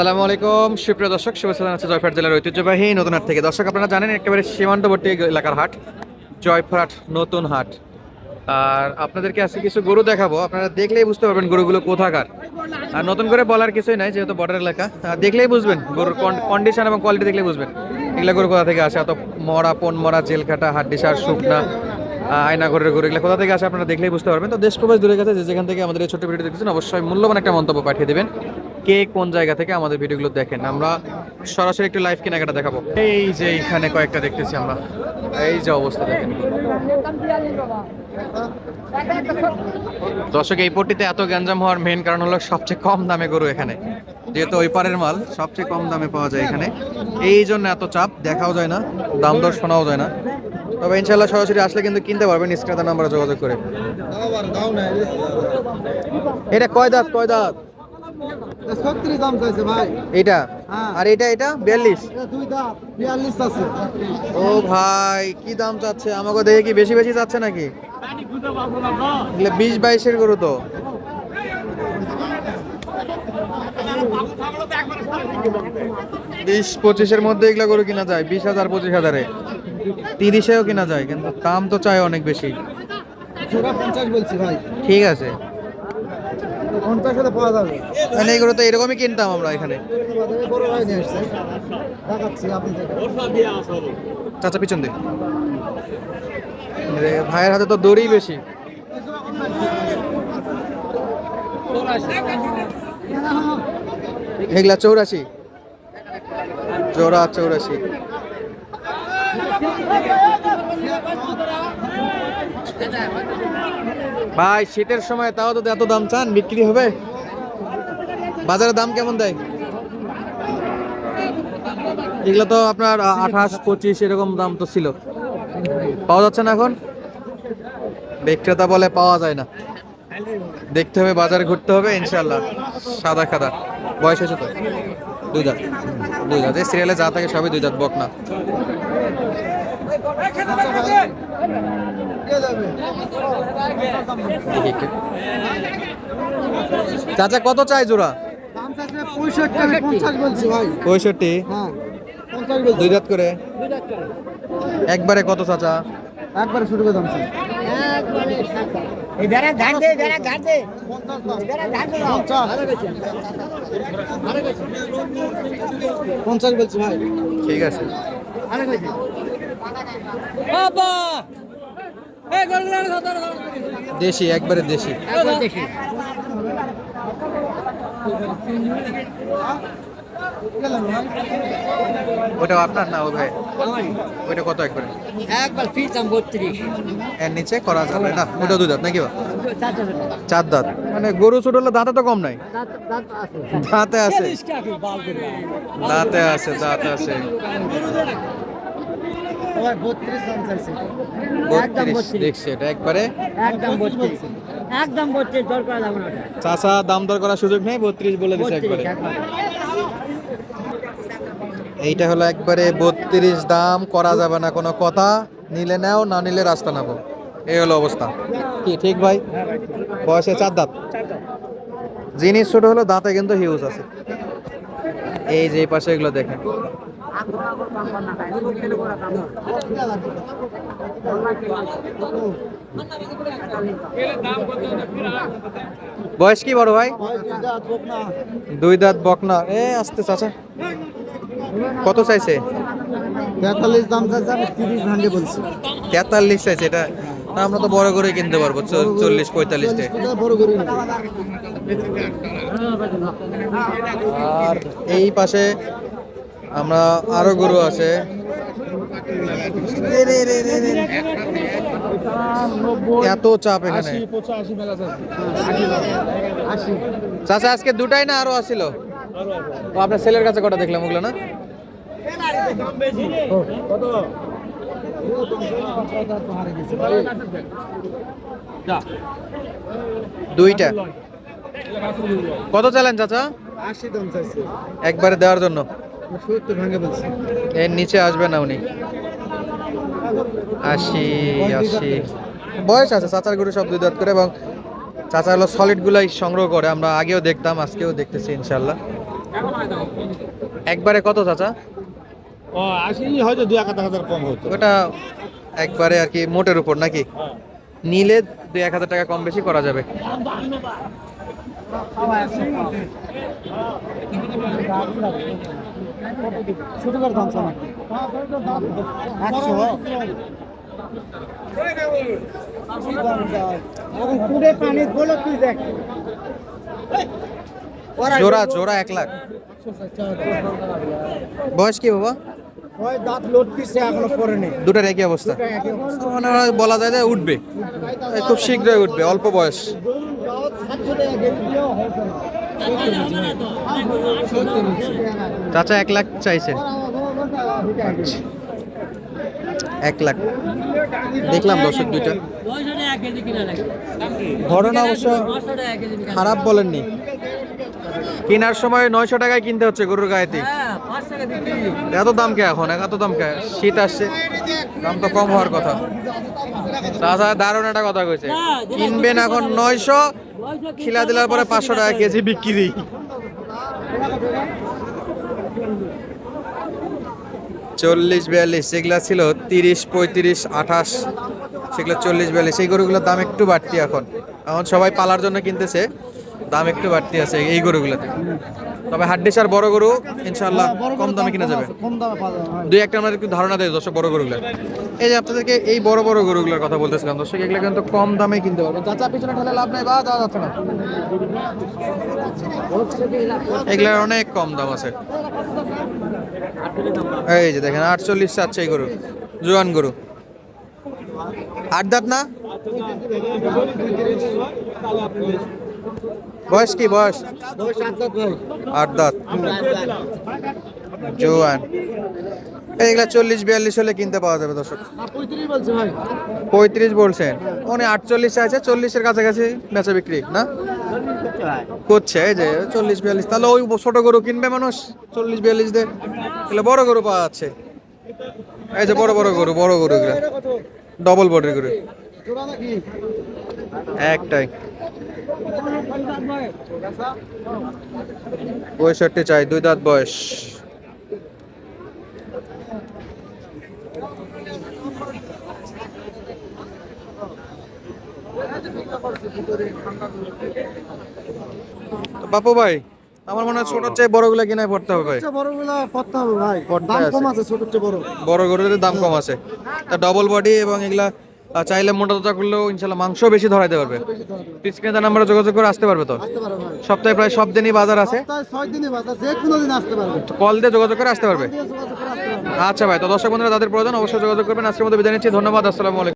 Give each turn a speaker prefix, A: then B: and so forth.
A: আসসালামু আলাইকুম। সুপ্রিয় দর্শক শুভেচ্ছা আছে জয়ফাট জেলার ঐতিহ্যবাহী নতুন হাট থেকে। দর্শক, আপনারা জানেন, একেবারে সীমান্তবর্তী এলাকার হাট জয়ফাট নতুন হাট। আর আপনাদেরকে আজকে কিছু গরু দেখাবো। আপনারা দেখলেই বুঝতে পারবেন গরুগুলো কোথাকার। আর নতুন করে বলার কিছুই নাই, যেহেতু বর্ডার এলাকা। দেখলেই বুঝবেন, গরুর কন্ডিশন এবং কোয়ালিটি দেখলেই বুঝবেন। এগুলো গরু কোথা থেকে আসে? এত মরা, পন মরা জেল কাটা হাড্ডি সার শুকনা আয়না ঘরের এগুলো কোথা থেকে আসে আপনারা দেখলেই বুঝতে পারবেন। তো দেশ প্রবেশ দূরে গেছে যে যেখান থেকে আমাদের এই ছোট্ট ভিডিও দেখতেছেন, অবশ্যই মূল্যবান একটা মন্তব্য পাঠিয়ে দেবেন। কে কোন জায়গা থেকে আমাদের ভিডিওগুলো দেখেন, আমরা সরাসরি একটু লাইভ কেনাকাটা দেখাবো। এই যে এইখানে কয়েকটা দেখতেছি আমরা। এই যে অবস্থা দেখেন। দর্শক, এই পট্টিতে এত গ্যাঞ্জাম হওয়ার মেন কারণ হলো সবচেয়ে কম দামে গরু এখানে। যেহেতু ওই পারের মাল, সবচেয়ে কম দামে পাওয়া যায় এখানে। এই জন্য এত চাপ, দেখাও যায় না, দাম দর শোনাও যায় না। তবে ইনশাল্লাহ সরাসরি আসলে কিন্তু কিনতে পারবেন স্ক্রিনে নাম্বারে যোগাযোগ করে। এটা কয় দাঁত কয় দাঁত?
B: ছত্রিশ দাম চাইছে ভাই।
A: এটা?
B: হ্যাঁ।
A: আর এটা এটা? বিয়াল্লিশ?
B: এটা দুই দাম বিয়াল্লিশ আছে।
A: ও ভাই কি দাম চাচ্ছে? আমাকে দেখে কি বেশি বেশি চাচ্ছে নাকি? এগুলো গরু তো। বিশ পঁচিশের মধ্যে এগুলো গরু কিনা যায়। বিশ হাজার পঁচিশ হাজারে। তিরিশেও কিনা যায় কিন্তু দাম তো চাই অনেক বেশি।
B: বলছি ভাই।
A: ঠিক আছে।
B: পঞ্চাশ হলে পাওয়া যাবে।
A: এই গরু তো এরকমই কিনতাম আমরা এখানে।
B: বড় ভাই নিয়ে আসছে। দেখাচ্ছি আপনি
A: চাচা পিছন রে, ভাইয়ের হাতে তো দড়ি বেশি। এগুলা চৌরাশি। জোড়া চৌরাশি। ভাই, শীতের সময় তাও তো এত দাম চান? বিক্রি হবে? বাজারে দাম কেমন দেয়? এগুলো তো আপনার আঠাশ, পঁচিশ, এরকম দাম তো ছিল। পাওয়া যাচ্ছে না এখন? বিক্রেতা বলে পাওয়া যায় না। দেখতে হবে, বাজারে ঘুরতে হবে ইনশাল্লাহ সাদা খাদা। বয়স হয়েছে তো? দুই দাঁত দুই দাঁত। এই সিরিয়ালে যা থাকে সবই দুই দাঁত বক না। চাচা কত চাই জোড়া?
B: পঁয়ষট্টি হ্যাঁ
A: দুই দাঁত করে? একবারে কত চাচা?
B: একবারে শুরু করে দাম চাই
C: ধান দে বেড়া ধান দে।
B: পঞ্চাশ
C: ধান দে।
B: পঞ্চাশ পঞ্চাশ বলছি ভাই।
A: ঠিক আছে।
C: বাবা! এই
A: দেশি একবারে দেশি।
C: দেখি
B: গেলাম ভাই
A: ওটা আপনার না ও ভাই? ওইটা কত একবারে?
C: একবার ফিস দাম বত্রিশ।
A: এর নিচে করা যাবে না? ওটা দুই দাঁত নাকি? চার দাঁত। মানে গরু ছোট হলে দাঁতে তো কম নাই? দাঁতে আছে। দাঁতে আছে। দাঁতে আছে
B: বত্রিশ দাম চাইছে।
C: একদম
A: বত্রিশ
C: বত্রিশ।
A: দেখছি এটা একবারে।
C: একদম বত্রিশ। একদম বত্রিশ দর করা যাবে না ওটা।
A: চাচা দাম দর করার সুযোগ নেই? বত্রিশ বলে একবারে।
C: একবার।
A: এইটা হলো একবারে বত্রিশ দাম করা যাবে না কোনো কথা। নিলে নাও না নিলে রাস্তা নাবো এই হলো অবস্থা। কি ঠিক ভাই? বয়সে চার দাঁত। জিনিস ছোট হলো দাঁতে কিন্তু হিউজ আছে। এই যে এই পাশে এগুলো দেখেন। বয়স কি বড় ভাই?
B: ভাই দুই দাঁত
A: দুই দাঁত বকনা। এ আসতে চাচা। কত চাইছে?
B: তেতাল্লিশ দাম চাইছে আমি তিরিশ ভাঙে বলছি।
A: তেতাল্লিশ চাইছে এটা না, আমরা তো বড় করে কিনতে পারব চল্লিশ পঁয়তাল্লিশ। আর এই পাশে আমরা আরও গরু আছে। রে রে রে রে রে। এত চাপ এখানে চাচা আজকে দুটাই না আরও আসছিল ও, আপনার ছেলের কাছে কটা দেখলাম ওগুলো না? দুইটা। কত চালেন চাচা? একবারে দেওয়ার জন্য। এর নিচে আসবে না উনি। আশি আশি। বয়স আছে, চাচার গরু সব দুই করে এবং চাচা হলো সলিড গুলাই সংগ্রহ করে। আমরা আগেও দেখতাম, আজকেও দেখতেছি ইনশাল্লাহ। একবারে কত চাচা?
B: ও আশি হয়তো দুই এক হাজার কম হতো।
A: ওটা একবারে আর কি মোটের উপর নাকি? নিলে দুই এক হাজার টাকা কম বেশি করা যাবে। জোড়া জোড়া এক লাখ। বয়স কি বাবা?
B: ওই দাঁত লড়তিছে এখনও পরে
A: দুটার একই অবস্থা। বলা যায় যে উঠবে। খুব শীঘ্রই উঠবে অল্প বয়স। চাচা এক লাখ চাইছেন এক লাখ। দেখলাম দর্শক দুইটা।
C: নয়শো টাকা কেজি কিনা লাগে।
A: ঘটনা অবশ্য খারাপ বলেননি। কেনার সময় নয়শো টাকায় কিনতে হচ্ছে গরুর গায়েতে।
C: হ্যাঁ
A: এত দাম কে এখন? এত দাম কে? শীত আসছে। দাম তো কম হওয়ার কথা। তাছাড়া দারুণ একটা কথা কইছে। কিনবেন এখন নয়শো খিলা দিলার পরে পাঁচশো টাকা কেজি বিক্রি চল্লিশ বিয়াল্লিশ যেগুলা ছিল তিরিশ পঁয়ত্রিশ আঠাশ সেগুলো চল্লিশ বিয়াল্লিশ এই গরুগুলোর দাম একটু বাড়তি এখন। এখন সবাই পালার জন্য কিনতেছে। দাম একটু বাড়তি আছে এই গরুগুলোতে। তবে হাড্ডিস আর বড় গরু ইনশাল্লাহ কম দামে কিনা যাবে।
B: কম দামে
A: দুই একটা আমাদের একটু ধারণা দেয় দর্শক বড় গরুগুলো। এই যে আপনাদেরকে এই বড় বড় গরুগুলোর কথা বলতেছিলাম দর্শক এগুলো কিন্তু কম দামে কিনতে পারবেন চাচা পিছনে ঠেলে লাভ নাই বা যাওয়া যাচ্ছে না? এগুলোর অনেক কম দাম আছে। এই যে দেখেন আটচল্লিশ চাচ্ছে এই গরু জোয়ান গরু। আট দাঁত না? বয়স কি, বয়স? আট দাঁত। জোয়ান। এইগুলা চল্লিশ, বিয়াল্লিশ হলে কিনতে পাওয়া যাবে, দর্শক।
B: পঁয়ত্রিশ
A: বলছেন। মানে আটচল্লিশ আছে, চল্লিশের কাছাকাছি বেচা বিক্রি, না? করছে, এই যে চল্লিশ, বিয়াল্লিশ। তাহলে ওই ছোট গরু কিনবে মানুষ? চল্লিশ, বিয়াল্লিশ দিয়ে? তাহলে বড় গরু পাওয়া যাচ্ছে। এই যে বড় বড় গরু বড় গরু এগুলো। ডবল বডির গরু। একটাই। পঁয়ষট্টি চাই দুই দাঁত বয়স। বাপু ভাই আমার মনে হয় ছোট চেয়ে বড়গুলা কিনায় পড়তে হবে ভাই।
B: বড়গুলো পড়তে হবে ভাই। দাম কম
A: আছে।
B: ছোট চেয়ে বড়।
A: বড় গরুদের দাম কম আছে। তা ডবল বডি এবং এগুলা চাইলে মোটা তাজা করলেও ইনশাল্লাহ মাংস বেশি ধরাইতে পারবে।
B: ধরা দেবে।
A: নাম্বারে যোগাযোগ করে আসতে পারবে তো? সপ্তাহে প্রায় সব দিনই বাজার আছে। কল দিয়ে যোগাযোগ করে আসতে পারবে।
B: দিয়ে যোগাযোগ করে আসতে পারবে।
A: আচ্ছা ভাই তো দর্শক বন্ধুরা তাদের প্রয়োজন অবশ্যই যোগাযোগ করবেন। আজকের মধ্যে বিদায় নিচ্ছি। ধন্যবাদ আসসালামু আলাইকুম।